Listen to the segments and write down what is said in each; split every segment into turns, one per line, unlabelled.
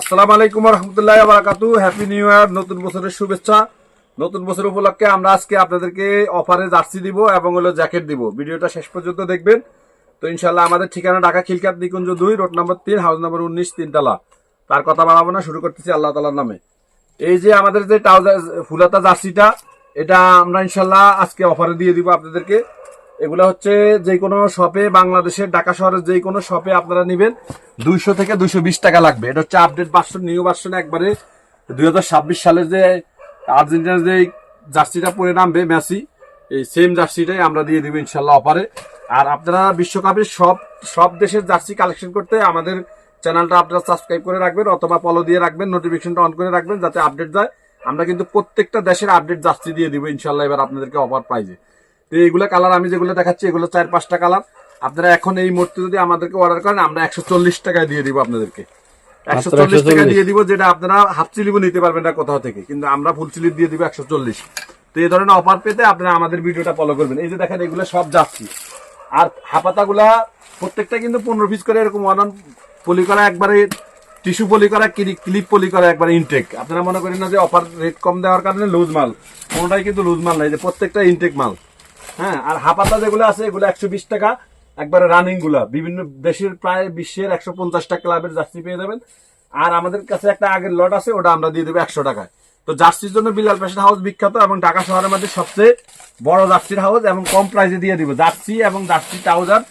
আসসালামু আলাইকুম রহমতুল্লাহ বারাকাতু হ্যাপি নিউ ইয়ার নতুন বছরের শুভেচ্ছা। নতুন বছর উপলক্ষে আমরা আজকে আপনাদেরকে অফারে জার্সি দিব এবং হলো জ্যাকেট দিব। ভিডিওটা শেষ পর্যন্ত দেখবেন। তো ইনশাল্লাহ আমাদের ঠিকানা ঢাকা খিলকাত নিকুঞ্জ দুই, রোড নম্বর তিন, হাউস নম্বর উনিশ, তিনতলা। তার কথা বাড়াবো না, শুরু করতেছি আল্লাহ তালার নামে। এই যে আমাদের যে ট্রাউজার, ফুলাতা জার্সিটা, এটা আমরা ইনশাল্লাহ আজকে অফারে দিয়ে দিব আপনাদেরকে। এগুলো হচ্ছে যে কোনো শপে বাংলাদেশের ঢাকা শহরের যে কোনো শপে আপনারা নেবেন। দুইশো থেকে দুইশো বিশ টাকা লাগবে। এটা হচ্ছে আপডেট ভার্সন নিউ ভার্সন একবারে। দুই হাজার ছাব্বিশ সালের যে আর্জেন্টিনার যে জার্সিটা পরে নামবে মেসি, এই সেম জার্সিটাই আমরা দিয়ে দিব ইনশাল্লাহ অফারে আর আপনারা বিশ্বকাপের সব সব দেশের জার্সি কালেকশন করতে আমাদের চ্যানেলটা আপনারা সাবস্ক্রাইব করে রাখবেন অথবা ফলো দিয়ে রাখবেন নোটিফিকেশনটা অন করে রাখবেন, যাতে আপডেট যায়। আমরা কিন্তু প্রত্যেকটা দেশের আপডেট জার্সি দিয়ে দিব ইনশাল্লাহ এবার আপনাদেরকে অফার প্রাইজে তো এইগুলো কালার আমি যেগুলো দেখাচ্ছি এগুলো চার পাঁচটা কালার আপনারা এখন এই মুহূর্তে যদি আমাদেরকে অর্ডার করেন আমরা একশো চল্লিশ টাকায় দিয়ে দিব আপনাদেরকে। একশো চল্লিশ টাকা দিয়ে দিব যেটা আপনারা হাফ নিতে পারবেন না কোথাও থেকে। কিন্তু আমরা ফুল চিলিপ দিয়ে দিব একশো চল্লিশ। তো এই ধরনের অফার পেতে আপনারা আমাদের ভিডিওটা ফলো করবেন। এই যে দেখেন এগুলো সব যাচ্ছি। আর হাপাতাগুলা প্রত্যেকটা কিন্তু পনেরো পিস করে এরকম ওয়ান পলি করা একবারে টিস্যু পলি করা ক্লিপ পলি করা একবারে ইনটেক আপনারা মনে করেন না যে অফার রেট কম দেওয়ার কারণে লুজ মাল। কোনোটাই কিন্তু লুজ মাল নাই যে প্রত্যেকটা ইনটেক মাল। হ্যাঁ আর হাপাতা যেগুলো আছে, এগুলো একশো বিশ টাকা। একবারে রানিংগুলা। বিভিন্ন দেশের প্রায় বিশ্বের একশো পঞ্চাশটা ক্লাবের জার্সি পেয়ে যাবেন। আর আমাদের কাছে একটা আগের লট আছে, ওটা আমরা দিয়ে দেবো একশো টাকায়। তো জার্সির জন্য বিলাল ফ্যাশন হাউস বিখ্যাত এবং ঢাকা শহরের মধ্যে সবচেয়ে বড় জার্সির হাউস এবং কম প্রাইসে দিয়ে দিব। জার্সি এবং জার্সি ট্রাউজার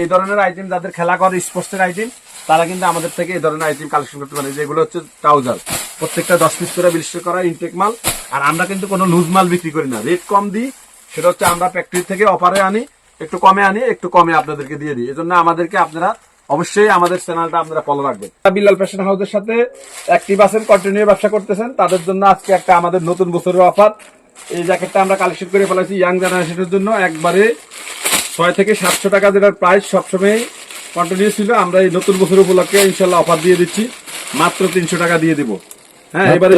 এই ধরনের আইটেম যাদের খেলা করে স্পোর্টসের আইটেম তারা কিন্তু আমাদের থেকে এই ধরনের আইটেম কালেকশন করতে পারে। যেগুলো হচ্ছে ট্রাউজার প্রত্যেকটা দশ পিস করে বিশ করা ইনটেক মাল। আর আমরা কিন্তু কোনো লুজ মাল বিক্রি করি না। রেট কম দিই সেটা হচ্ছে আমরা ফ্যাক্টরি থেকে অফারে আনি, একটু কমে আনি, একটু কমে আপনাদেরকে দিয়ে দিই। এজন্য আমাদেরকে আপনারা অবশ্যই আমাদের চ্যানেলটা আপনারা ফলো রাখবেন। বিলাল ফ্যাশন হাউসের সাথে অ্যাক্টিভ আছেন কন্টিনিউ ব্যবসা করতেছেন, তাদের জন্য আজকে একটা আমাদের নতুন বছরের অফার এই জ্যাকেটটা আমরা কালেকশন করে ফেলেছি ইয়াং জেনারেশনের জন্য। একবারে ছয় থেকে সাতশো টাকা যেটার প্রাইস সবসময় কন্টিনিউ ছিল। আমরা এই নতুন বছর উপলক্ষে ইনশাল্লাহ অফার দিয়ে দিচ্ছি। মাত্র তিনশো টাকা দিয়ে দিব। হ্যাঁ এবারে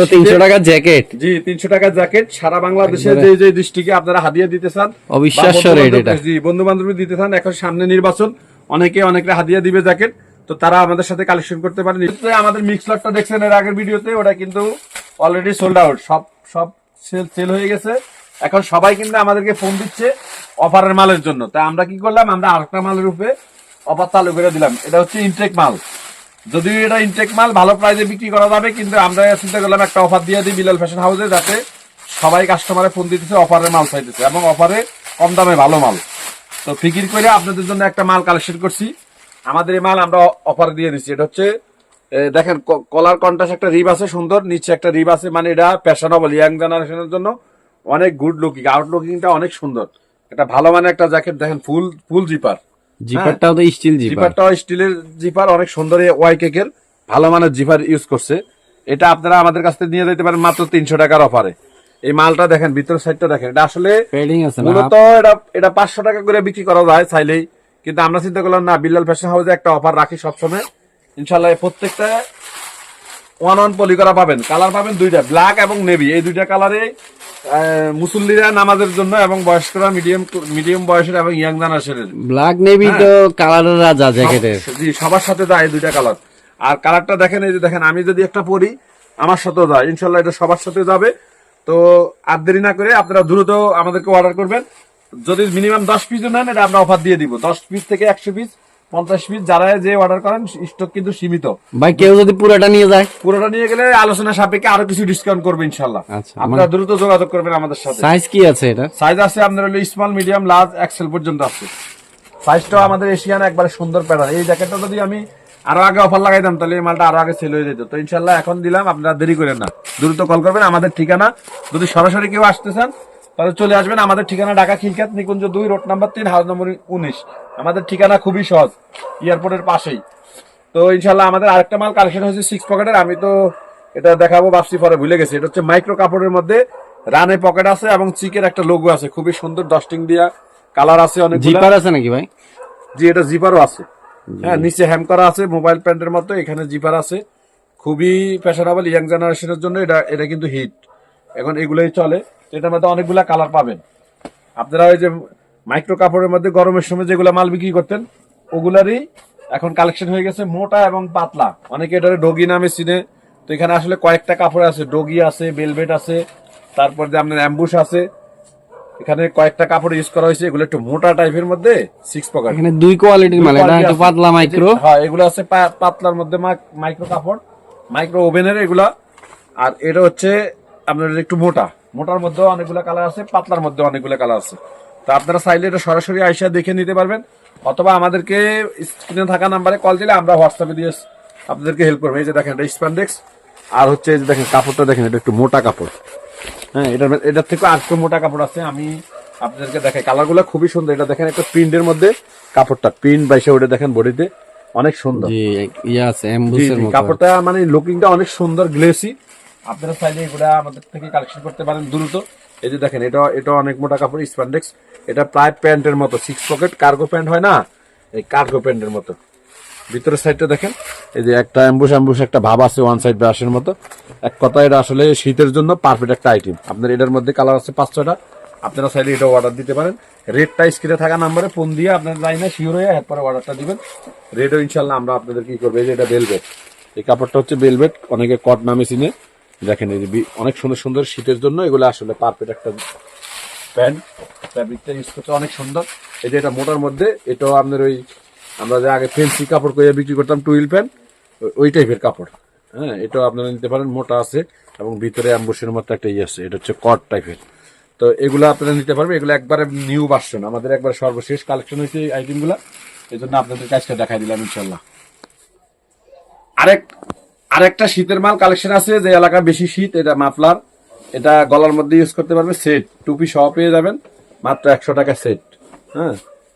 জ্যাকেট
জি তিনশো টাকার জ্যাকেট সারা বাংলাদেশে যে যে ডিস্ট্রিক্টে আপনারা হাদিয়া দিতে চান
অবিশ্বাস্য
বা
এটা।
জি বন্ধু বান্ধবী দিতে চান এখন সামনে নির্বাচন। অনেকে অনেকটা হাদিয়া দিবে জ্যাকেট তো তারা আমাদের সাথে কালেকশন করতে পারেন। আমাদের মিক্স লটটা দেখছেন এর আগের ভিডিওতে ওটা কিন্তু অলরেডি সোল্ড আউট সব সব সেল সেল হয়ে গেছে। এখন সবাই কিন্তু আমাদেরকে ফোন দিচ্ছে অফারের মালের জন্য। তাই আমরা কি করলাম? আমরা আরেকটা মালের উপরে অফার চালু করে দিলাম। এটা হচ্ছে ইনটেক মাল। যদিও এটা ইনটেক মাল, ভালো প্রাইসে বিক্রি করা যাবে, কিন্তু আমরা চিন্তা করলাম একটা অফার দিয়ে দিই বিলাল ফ্যাশন হাউসে যাতে সবাই কাস্টমারে ফোন দিতেছে অফারের মাল চাইতেছে, এবং অফারে কম দামে ভালো মাল। তো ফিকির করে আপনাদের জন্য একটা মাল কালেকশন করছি। আমাদের এই মাল আমরা অফার দিয়ে দিচ্ছি এটা হচ্ছে দেখেন কলার কন্টাস একটা রিব আছে, সুন্দর। নিচে একটা রিব আছে মানে এটা ফ্যাশনেবল ইয়াং জেনারেশনের জন্য অনেক গুড লুকিং আউট লুকিংটা অনেক সুন্দর। এটা ভালো মানে একটা জ্যাকেট দেখেন ফুল ফুল জিপার
জিপারটাও তো স্টিল জিপার।
জিপারটা স্টিলের জিপার অনেক সুন্দর ওয়াই কেকের ভালো মানের জিপার ইউজ করছে। এটা আপনারা আমাদের কাছ থেকে নিয়ে যেতে পারেন মাত্র তিনশো টাকার অফারে এই মালটা দেখেন ভিতরের সাইডটা দেখেন। এটা আসলে মূলত এটা এটা পাঁচশো টাকা করে বিক্রি করা যায় চাইলেই। কিন্তু আমরা চিন্তা করলাম না বিল্লাল ফ্যাশন হাউসে একটা অফার রাখি সবসময়। ইনশাল্লাহ প্রত্যেকটা ওয়ান ওয়ান পলি করা পাবেন। কালার পাবেন দুইটা ব্ল্যাক এবং নেভি এই দুইটা কালারে মুসল্লিরা নামাজের জন্য এবং বয়স্করা মিডিয়াম মিডিয়াম বয়সের এবং ইয়াং জেনারেশনের
ব্ল্যাক নেভি
হ্যাঁ।
তো কালারের রাজা জ্যাকেটের।
জি সবার সাথে যায় দুইটা কালার। আর কালারটা দেখেন এই যে দেখেন আমি যদি একটা পরি আমার সাথেও যায়। ইনশাল্লাহ এটা সবার সাথে যাবে। তো আর দেরি না করে আপনারা দ্রুত আমাদেরকে অর্ডার করবেন। যদি মিনিমাম দশ পিস নেন এটা আমরা অফার দিয়ে দিব। দশ পিস থেকে একশো পিস পঞ্চাশ পিস যারা যে অর্ডার করেন স্টক কিন্তু সীমিত।
ভাই কেউ যদি পুরোটা নিয়ে যায়?
পুরোটা নিয়ে গেলে আলোচনা সাপেক্ষে আরও কিছু ডিসকাউন্ট করবে ইনশাল্লাহ
আচ্ছা,
আপনারা দ্রুত যোগাযোগ করবেন আমাদের সাথে।
সাইজ কি আছে এটা?
সাইজ আছে আপনার হলো স্মল মিডিয়াম লার্জ এক্সেল পর্যন্ত আছে। সাইজটাও আমাদের এশিয়ান একবারে সুন্দর প্যাটার্ন এই জ্যাকেটটা যদি আমি আরও আগে অফার লাগাইতাম তাহলে এই মালটা আরও আগে সেল হয়ে যেত। তো ইনশাল্লাহ এখন দিলাম আপনারা দেরি করেন না। দ্রুত কল করবেন। আমাদের ঠিকানা যদি সরাসরি কেউ আসতে চান তাহলে চলে আসবেন আমাদের ঠিকানা ঢাকা খিলখাত নিকুঞ্জ দুই রোড নাম্বার তিন হাউস নম্বর উনিশ। আমাদের ঠিকানা খুবই সহজ এয়ারপোর্টের পাশেই। তো ইনশাল্লাহ আমাদের আরেকটা মাল কালেকশন হয়েছে সিক্স পকেটের আমি তো এটা দেখাবো ভাবছি পরে ভুলে গেছি। এটা হচ্ছে মাইক্রো কাপড়ের মধ্যে রানে পকেট আছে এবং চিকের একটা লোগো আছে খুবই সুন্দর ডস্টিং দিয়া কালার আছে অনেক
জিপার আছে নাকি ভাই?
জি এটা জিপারও আছে। হ্যাঁ নিচে হ্যাম করা আছে মোবাইল প্যান্টের মতো এখানে জিপার আছে। খুবই ফ্যাশনেবল ইয়াং জেনারেশনের জন্য এটা এটা কিন্তু হিট এখন এগুলোই চলে। এটার মধ্যে অনেকগুলা কালার পাবেন। আপনারা ওই যে মাইক্রো কাপড়ের মধ্যে গরমের সময় যেগুলো মাল বিক্রি করতেন ওগুলারই এখন কালেকশন হয়ে গেছে মোটা এবং পাতলা। অনেকে এটা ডগি নামে চিনে। তো এখানে আসলে কয়েকটা কাপড় আছে ডগি আছে বেলভেট আছে তারপর যে আপনার অ্যাম্বুশ আছে এখানে কয়েকটা কাপড় ইউজ করা হয়েছে এগুলো একটু মোটা টাইপের মধ্যে সিক্স পকেট
এখানে দুই কোয়ালিটির মাল এটা একটু পাতলা মাইক্রো
হ্যাঁ এগুলো আছে পাতলার মধ্যে মাইক্রো কাপড়। মাইক্রো ওভেনের এগুলা। আর এটা হচ্ছে আপনার একটু মোটা। মোটার মধ্যে অনেকগুলো কালার আছে পাতলার মধ্যে অনেকগুলো কালার আছে। তো আপনারা চাইলে এটা সরাসরি আইসা দেখে নিতে পারবেন অথবা আমাদেরকে স্ক্রিনে থাকা নাম্বারে কল দিলে আমরা হোয়াটসঅ্যাপে দিয়ে আপনাদেরকে হেল্প করব। এই যে দেখেন এটা স্প্যান্ডেক্স আর হচ্ছে এই যে দেখেন কাপড়টা দেখেন এটা একটু মোটা কাপড়। হ্যাঁ এটার এটার থেকে আর একটু মোটা কাপড় আছে আমি আপনাদেরকে দেখাই। কালারগুলো খুবই সুন্দর এটা দেখেন একটা প্রিন্টের মধ্যে কাপড়টা প্রিন্ট বাইসে ওটা দেখেন বডিতে অনেক সুন্দর।
ইয়া
কাপড়টা মানে লুকিংটা অনেক সুন্দর গ্লেসি আপনারা চাইলে এগুলা আমাদের থেকে কালেকশন করতে পারেন দ্রুত। এই যে দেখেন, এটা এটা অনেক মোটা কাপড় স্প্যান্ডেক্স এটা প্রায় প্যান্টের মতো সিক্স পকেট কার্গো প্যান্ট হয় না? এই কার্গো প্যান্টের মতো। ভিতরের সাইডটা দেখেন, এই যে একটা অ্যাম্বুশ অ্যাম্বুস একটা ভাব আছে ওয়ান সাইড ব্রাশের মতো। এক কথা এটা আসলে শীতের জন্য পারফেক্ট একটা আইটেম আপনার এটার মধ্যে কালার আছে পাঁচ ছটা আপনারা চাইলে এটা অর্ডার দিতে পারেন। রেটটা স্ক্রিনে থাকা নাম্বারে ফোন দিয়ে আপনার লাইনে শিওর হয়ে এরপরে অর্ডারটা দিবেন। রেটও ইনশাল্লাহ আমরা আপনাদের কি করব, এই যে এটা বেলভেট এই কাপড়টা হচ্ছে বেলভেট অনেকে কট নামে চিনে দেখেন এই অনেক সুন্দর সুন্দর শীতের জন্য এগুলো আসলে পারফেক্ট একটা প্যান্ট ফ্যাব্রিকটা ইউজ করতে অনেক সুন্দর। এই যে এটা মোটার মধ্যে, এটাও আপনার ওই আমরা যে আগে ফেন্সি কাপড় করে বিক্রি করতাম টুইল প্যান্ট ওই টাইপের কাপড়। হ্যাঁ এটাও আপনারা নিতে পারেন, মোটা আছে এবং ভিতরে অ্যাম্বুসের মতো একটা ইয়ে আছে, এটা হচ্ছে কট টাইপের তো এগুলো আপনারা নিতে পারবেন, এগুলো একবারে নিউ ভার্সন আমাদের একবার সর্বশেষ কালেকশন হয়েছে এই আইটেমগুলো এই জন্য আপনাদের কাজটা দেখাই দিলাম ইনশাল্লাহ আরেক আরেকটা শীতের মাল কালেকশন আছে যে এলাকা বেশি শীত এটা মাফলার। এটা গলার মধ্যে ইউজ করতে পারবে সেট টুপি সহ পেয়ে যাবেন মাত্র একশো টাকা সেট হ্যাঁ?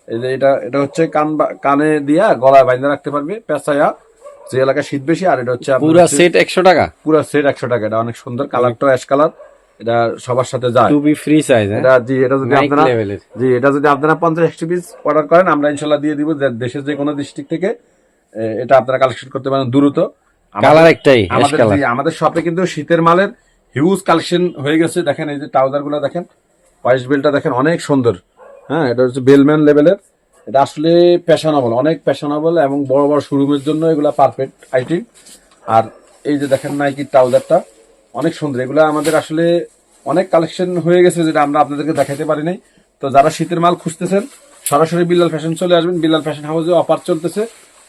এই যে এটা এটা হচ্ছে কান কানে দিয়া গলায় বাইন্ধে রাখতে পারবে পেঁচায়া। যে এলাকা শীত বেশি আর এটা হচ্ছে
পুরা সেট একশো টাকা?
পুরা সেট একশো টাকা। এটা অনেক সুন্দর কালারটা অ্যাশ কালার এটা সবার সাথে যায়।
টু বি ফ্রি সাইজ
এটা জি এটা যদি আপনারা জি এটা যদি আপনারা পঞ্চাশ একশো পিস অর্ডার করেন আমরা ইনশাল্লাহ দিয়ে দিব। দেশের যে কোনো ডিস্ট্রিক্ট থেকে এটা আপনারা কালেকশন করতে পারেন দ্রুত।
কালার একটাই
আমাদের আমাদের শপে কিন্তু শীতের মালের হিউজ কালেকশন হয়ে গেছে। দেখেন এই যে ট্রাউজারগুলো দেখেন ওয়াইস বেলটা দেখেন অনেক সুন্দর। হ্যাঁ এটা হচ্ছে বেলম্যান লেভেলের এটা আসলে ফ্যাশনেবল অনেক ফ্যাশনেবল এবং বড় বড় শোরুমের জন্য এগুলা পারফেক্ট আইটেম আর এই যে দেখেন নাইকির ট্রাউজারটা অনেক সুন্দর। এগুলো আমাদের আসলে অনেক কালেকশন হয়ে গেছে যেটা আমরা আপনাদেরকে দেখাতে পারি নাই। তো যারা শীতের মাল খুঁজতেছেন সরাসরি বিল্লাল ফ্যাশন চলে আসবেন। বিল্লাল ফ্যাশন হাউসে অফার চলতেছে।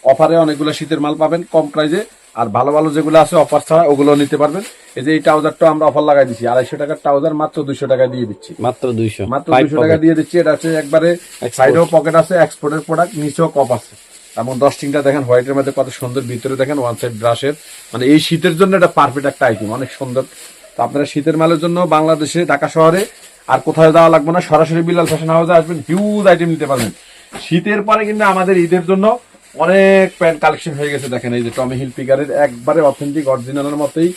অফারে অনেকগুলো শীতের মাল পাবেন কম প্রাইজে আর ভালো ভালো যেগুলো আছে অফার ছাড়া ওগুলো নিতে পারবেন। এই যে এই ট্রাউজারটা আমরা অফার লাগাই দিচ্ছি আড়াইশো টাকার ট্রাউজার মাত্র দুইশো টাকা দিয়ে দিচ্ছি।
মাত্র দুইশো।
মাত্র দুইশো টাকা দিয়ে দিচ্ছি এটা হচ্ছে একবারে সাইডেও পকেট আছে এক্সপোর্টের প্রোডাক্ট নিচেও কপ আছে। এবং ডস্টিংটা দেখেন হোয়াইটের মধ্যে কত সুন্দর ভিতরে দেখেন ওয়ান সাইড ব্রাশের মানে এই শীতের জন্য এটা পারফেক্ট একটা আইটেম অনেক সুন্দর। তো আপনারা শীতের মালের জন্য বাংলাদেশে ঢাকা শহরে আর কোথাও যাওয়া লাগবে না সরাসরি বিলাল ফ্যাশন হাউসে আসবেন হিউজ আইটেম নিতে পারবেন। শীতের পরে কিন্তু আমাদের ঈদের জন্য অনেক প্যান্ট কালেকশন হয়ে গেছে, দেখেন এই যে টমি হিল পিকারের একবারে অথেন্টিক অরিজিনালের মতোই,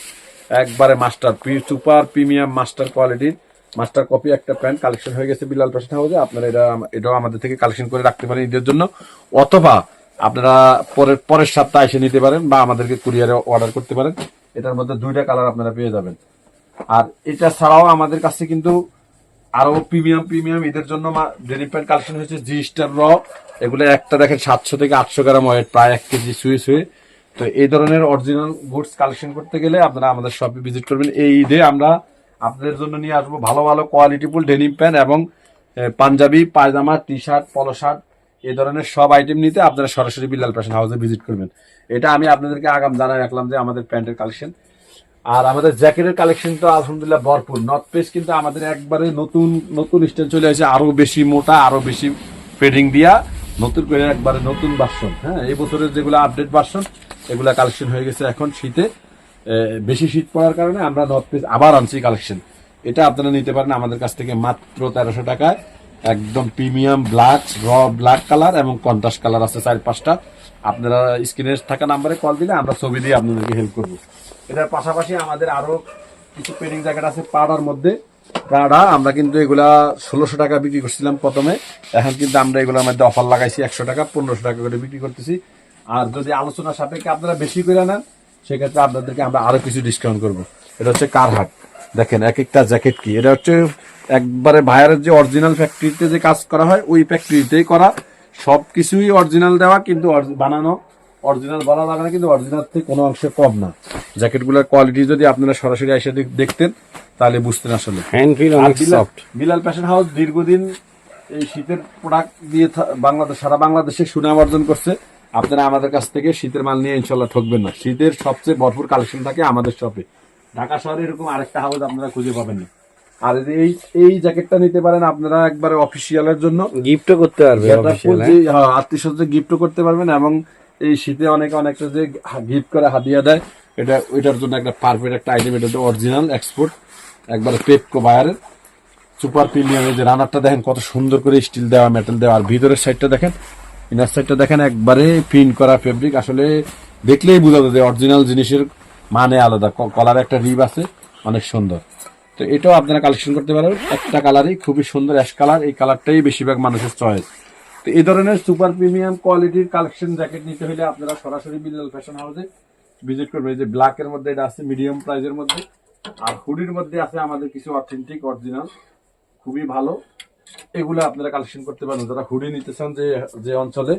একবারে মাস্টার সুপার প্রিমিয়াম মাস্টার কোয়ালিটির মাস্টার কপি একটা প্যান্ট কালেকশন হয়ে গেছে বিলাল ফ্যাশন হাউসে আপনারা এটা, এটাও আমাদের থেকে কালেকশন করে রাখতে পারেন ঈদের জন্য। অথবা আপনারা পরের পরের সপ্তাহে এসে নিতে পারেন বা আমাদেরকে কুরিয়ারে অর্ডার করতে পারেন। এটার মধ্যে দুইটা কালার আপনারা পেয়ে যাবেন। আর এটা ছাড়াও আমাদের কাছে কিন্তু আরও প্রিমিয়াম প্রিমিয়াম ঈদের জন্য ডেনিম প্যান্ট কালেকশন হয়েছে জি স্টার র এগুলো একটা দেখেন সাতশো থেকে আটশো গ্রাম ওয়েট প্রায় এক কেজি শুয়ে শুয়ে তো এই ধরনের অরিজিনাল গুডস কালেকশন করতে গেলে আপনারা আমাদের শপে ভিজিট করবেন। এই ঈদে আমরা আপনাদের জন্য নিয়ে আসব ভালো ভালো কোয়ালিটিফুল ডেনিম প্যান্ট এবং পাঞ্জাবি, পায়জামা টি শার্ট পলো শার্ট এই ধরনের সব আইটেম নিতে আপনারা সরাসরি বিল্লাল ফ্যাশন হাউসে ভিজিট করবেন। এটা আমি আপনাদেরকে আগাম জানাই রাখলাম যে আমাদের প্যান্টের কালেকশন আর আমাদের জ্যাকেটের কালেকশন তো আলহামদুলিল্লাহ ভরপুর। নর্থ পেস কিন্তু আমাদের একবারে নতুন নতুন স্টাইল চলে আসে আরও বেশি মোটা, আরও বেশি ফেডিং দিয়া নতুন করে একবারে নতুন ভার্সন হ্যাঁ? এই বছরের যেগুলো আপডেট ভার্সন এগুলা কালেকশন হয়ে গেছে এখন শীতে। বেশি শীত পড়ার কারণে আমরা নর্থ পেস আবার আনছি কালেকশন এটা আপনারা নিতে পারেন আমাদের কাছ থেকে মাত্র তেরোশো টাকায়। একদম প্রিমিয়াম ব্ল্যাক র ব্ল্যাক কালার এবং কন্ট্রাস্ট কালার আছে চার পাঁচটা। আপনারা স্ক্রিনে থাকা নাম্বারে কল দিলে আমরা ছবি দিয়ে আপনাদেরকে হেল্প করব। এটার পাশাপাশি আমাদের আরও কিছু পেডিং জ্যাকেট আছে পাড়ার মধ্যে। পাড়া, আমরা কিন্তু এগুলা ষোলোশো টাকা বিক্রি করছিলাম প্রথমে। এখন কিন্তু আমরা এগুলোর মধ্যে অফার লাগাইছি একশো টাকা, পনেরোশো টাকা করে বিক্রি করতেছি। আর যদি আলোচনা সাপেক্ষে আপনারা বেশি করে নেন, সেক্ষেত্রে আপনাদেরকে আমরা আরও কিছু ডিসকাউন্ট করব। এটা হচ্ছে কারহাট। দেখেন এক একটা জ্যাকেট কি? এটা হচ্ছে একবারে ভাইয়ারের যে অরিজিনাল ফ্যাক্টরিতে যে কাজ করা হয়, ওই ফ্যাক্টরিতেই করা। সব কিছুই অরিজিনাল দেওয়া কিন্তু বানানো অরিজিনাল বলা লাগে না কিন্তু অরিজিনাল থেকে কোনো অংশে কম না। জ্যাকেটগুলোর কোয়ালিটি যদি আপনারা সরাসরি এসে দেখ- দেখতেন তাহলে বুঝতেন আসলে।
হ্যান্ড ফিল অনেক সফট
বিলাল ফ্যাশন হাউস দীর্ঘদিন এই শীতের প্রোডাক্ট দিয়ে বাংলাদেশ সারা বাংলাদেশে সুনাম অর্জন করছে। আপনারা আমাদের কাছ থেকে শীতের মাল নিয়ে ইনশাল্লাহ ঠকবেন না। শীতের সবচেয়ে ভরপুর কালেকশন থাকে আমাদের শপে ঢাকা শহরে এরকম আরেকটা হাউস আপনারা খুঁজে পাবেন না। আর এই এই জ্যাকেটটা নিতে পারেন আপনারা একবারে অফিসিয়ালের জন্য।
গিফটও করতে পারবে অফিসিয়াল
আত্মীয় স্বজন গিফটও করতে পারবেন এবং এই শীতে অনেকে অনেকটা যে গিফট করে হাদিয়া দেয় এটা ওইটার জন্য একটা পারফেক্ট একটা আইটেম এটা অরিজিনাল এক্সপোর্ট একবারে পেপকো বায়ারের সুপার প্রিমিয়ামের যে রানারটা দেখেন কত সুন্দর করে স্টিল দেওয়া মেটাল দেওয়া। আর ভিতরের সাইডটা দেখেন ইনার সাইডটা দেখেন একবারে প্রিন্ট করা ফেব্রিক আসলে দেখলেই বোঝা যায় যে অরিজিনাল জিনিসের মানে আলাদা কলার একটা রিব আছে অনেক সুন্দর। তো এটাও আপনারা কালেকশন করতে পারেন। একটা কালারই খুবই সুন্দর অ্যাশ কালার এই কালারটাই বেশিরভাগ মানুষের চয়েস তো এই ধরনের সুপার প্রিমিয়াম কোয়ালিটির কালেকশন জ্যাকেট নিতে হলে আপনারা সরাসরি বিল্লাল ফ্যাশন হাউসে ভিজিট করবেন। যে ব্ল্যাকের মধ্যে এটা আছে মিডিয়াম প্রাইজের মধ্যে। আর হুডির মধ্যে আছে আমাদের কিছু অথেন্টিক অরিজিনাল খুবই ভালো। এগুলো আপনারা কালেকশন করতে পারেন। যারা হুডি নিতে চান যে যে অঞ্চলে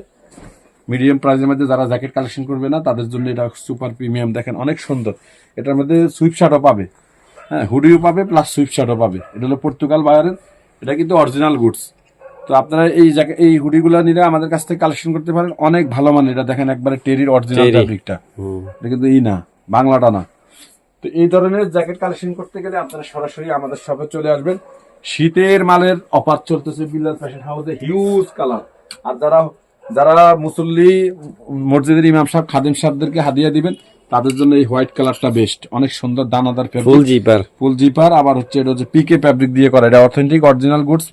মিডিয়াম প্রাইজের মধ্যে যারা জ্যাকেট কালেকশন করবে না, তাদের জন্য এটা সুপার প্রিমিয়াম দেখেন, অনেক সুন্দর। এটার মধ্যে সুইপ শার্টও পাবে। হ্যাঁ হুডিও পাবে প্লাস সুইপ শার্টও পাবে। এটা হলো পর্তুগাল বায়ারের এটা কিন্তু অরিজিনাল গুডস তো আপনারা এই জ্যাকেট এই হুডিগুলো নিলে আমাদের কাছ থেকে কালেকশন করতে পারেন। অনেক ভালো মানে এটা দেখেন একবারে টেরির অরিজিনাল। ফ্যাব্রিকটা এটা কিন্তু ই না বাংলাটা না। তো এই ধরনের জ্যাকেট কালেকশন করতে গেলে আপনারা সরাসরি আমাদের শপে চলে আসবেন। শীতের মালের অফার চলতেছে বিল্লাল ফ্যাশন হাউসে হিউজ কালার আর যারা যারা মুসল্লি মসজিদের ইমাম সাহেব খাদিম সাহেবদেরকে হাদিয়া দিবেন তাদের জন্য এই হোয়াইট কালারটা বেস্ট। অনেক সুন্দর দানাদার
ফুল জিপার।
ফুল জিপার আবার হচ্ছে এটা হচ্ছে পিকে ফ্যাব্রিক দিয়ে করা। এটা অথেন্টিক অরিজিনাল গুডস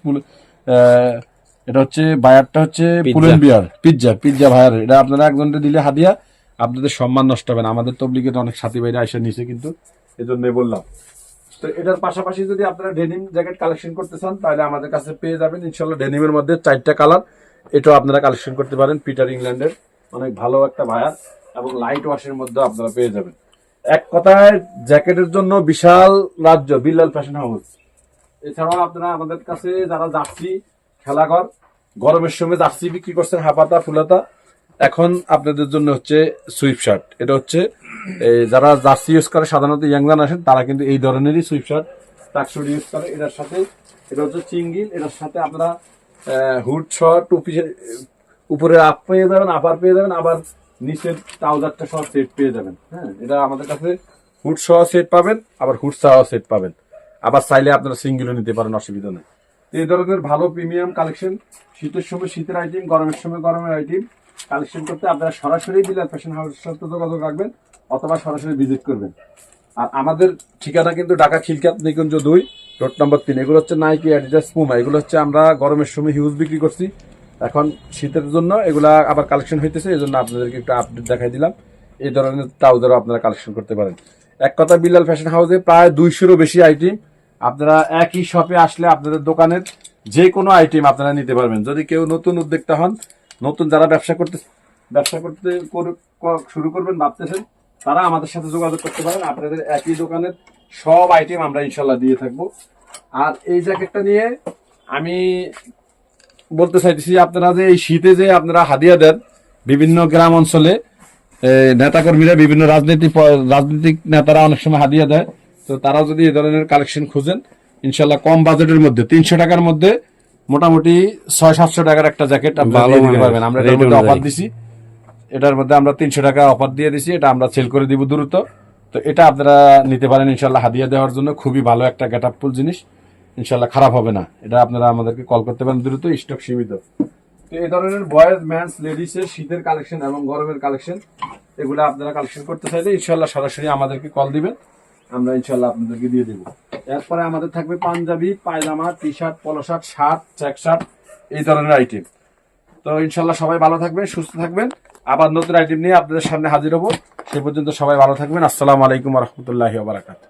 এটা হচ্ছে বায়ারটা হচ্ছে পুলেন বিয়ার পিৎজা পিৎজা ভাইয়ার। এটা আপনারা একজনকে দিলে হাদিয়া আপনাদের সম্মান নষ্ট হবে না। আমাদের তবলিগের অনেক সাথী ভাইরা এসে নিছে কিন্তু এই জন্যই বললাম। তো এটার পাশাপাশি যদি আপনারা ডেনিম জ্যাকেট কালেকশন করতে চান তাহলে আমাদের কাছে পেয়ে যাবেন ইনশাল্লাহ ডেনিমের মধ্যে চারটা কালার এটাও আপনারা কালেকশন করতে পারেন পিটার ইংল্যান্ডের অনেক ভালো একটা ভায়ার এবং লাইট ওয়াশের মধ্যে আপনারা পেয়ে যাবেন। এক কথায়, জ্যাকেটের জন্য বিশাল রাজ্য, বিল্লাল ফ্যাশন হাউস এছাড়াও আপনারা আমাদের কাছে যারা জার্সি খেলাঘর, গরমের সময় জার্সি বিক্রি করছেন হাফাতা, ফুলাতা, এখন আপনাদের জন্য হচ্ছে সুইপ শার্ট এটা হচ্ছে যারা জার্সি ইউজ করে, সাধারণত ইয়াংজান আসেন, তারা কিন্তু এই ধরনেরই সুইপ শার্ট টাকশুট ইউজ করে। এটার সাথে, এটা হচ্ছে চিঙ্গিল, এটার সাথে আপনারা হুড শর্ট টুপি উপরে আপ পেয়ে যাবেন আপার পেয়ে যাবেন, আবার নিচের ট্রাউজারটা সহ সেট পেয়ে যাবেন। হ্যাঁ এটা আমাদের কাছে হুড সহ সেট পাবেন, আবার হুড সহ সেট পাবেন। আবার চাইলে আপনারা সিঙ্গেলও নিতে পারেন, অসুবিধা নেই। এই ধরনের ভালো প্রিমিয়াম কালেকশন শীতের সময় শীতের আইটেম গরমের সময় গরমের আইটেম কালেকশন করতে আপনারা সরাসরি বিলার ফ্যাশন হাউসের সাথে যোগাযোগ রাখবেন অথবা সরাসরি ভিজিট করবেন। আর আমাদের ঠিকানা কিন্তু ঢাকা খিলকাত নিকুঞ্জ দুই, রোড নম্বর তিন। এগুলো হচ্ছে নাইকি অ্যাডিডাস পুমা এগুলো হচ্ছে আমরা গরমের সময় হিউজ বিক্রি করছি। এখন শীতের জন্য এগুলা আবার কালেকশন হইতেছে এই জন্য আপনাদেরকে একটু আপডেট দেখাই দিলাম। এই ধরনের ট্রাউজারও আপনারা কালেকশন করতে পারেন। এক কথা বিল্লাল ফ্যাশন হাউসে প্রায় দুইশোরও বেশি আইটেম আপনারা একই শপে আসলে আপনাদের দোকানের যে কোনো আইটেম আপনারা নিতে পারবেন। যদি কেউ নতুন উদ্যোক্তা হন, নতুন যারা ব্যবসা করতে ব্যবসা করতে শুরু করবেন, ভাবতেছেন, তারা আমাদের সাথে যোগাযোগ করতে পারেন। আপনাদের একই দোকানের সব আইটেম আমরা ইনশাল্লাহ দিয়ে থাকব। আর এই জ্যাকেটটা নিয়ে আমি বলতে চাইতেছি আপনারা যে এই শীতে যে আপনারা হাদিয়া দেন বিভিন্ন গ্রাম অঞ্চলে নেতাকর্মীরা বিভিন্ন রাজনীতি রাজনৈতিক নেতারা অনেক সময় হাদিয়া দেয়। তো তারা যদি এই ধরনের কালেকশন খুঁজেন ইনশাল্লাহ কম বাজেটের মধ্যে তিনশো টাকার মধ্যে মোটামুটি ছয় সাতশো টাকার একটা জ্যাকেট
ভালো
দিতে পারবেন। আমরা এটার মধ্যে অফার দিছি। এটার মধ্যে আমরা তিনশো টাকা অফার দিয়ে দিছি এটা আমরা সেল করে দিব দ্রুত। তো এটা আপনারা নিতে পারেন ইনশাল্লাহ হাদিয়া দেওয়ার জন্য। খুবই ভালো একটা গেট ফুল জিনিস। ইনশাল্লাহ খারাপ হবে না। এটা আপনারা আমাদেরকে কল করতে পারেন, দ্রুত স্টক সীমিত। তো এই ধরনের বয়েজ ম্যানস লেডিসের শীতের কালেকশন এবং গরমের কালেকশন এগুলো আপনারা কালেকশন করতে চাইলে ইনশাল্লাহ সরাসরি আমাদেরকে কল দিবেন। আমরা ইনশাল্লাহ আপনাদেরকে দিয়ে দিব। এরপরে আমাদের থাকবে Panjabi, pyjama T shirt polo shirt shirt check shirt এই ধরনের আইটেম তো ইনশাল্লাহ সবাই ভালো থাকবেন, সুস্থ থাকবেন। আবার নতুন আইটেম নিয়ে আপনাদের সামনে হাজির হব। সে পর্যন্ত সবাই ভালো থাকবেন। আসসালামু আলাইকুম রহমতুল্লাহ বারাকাত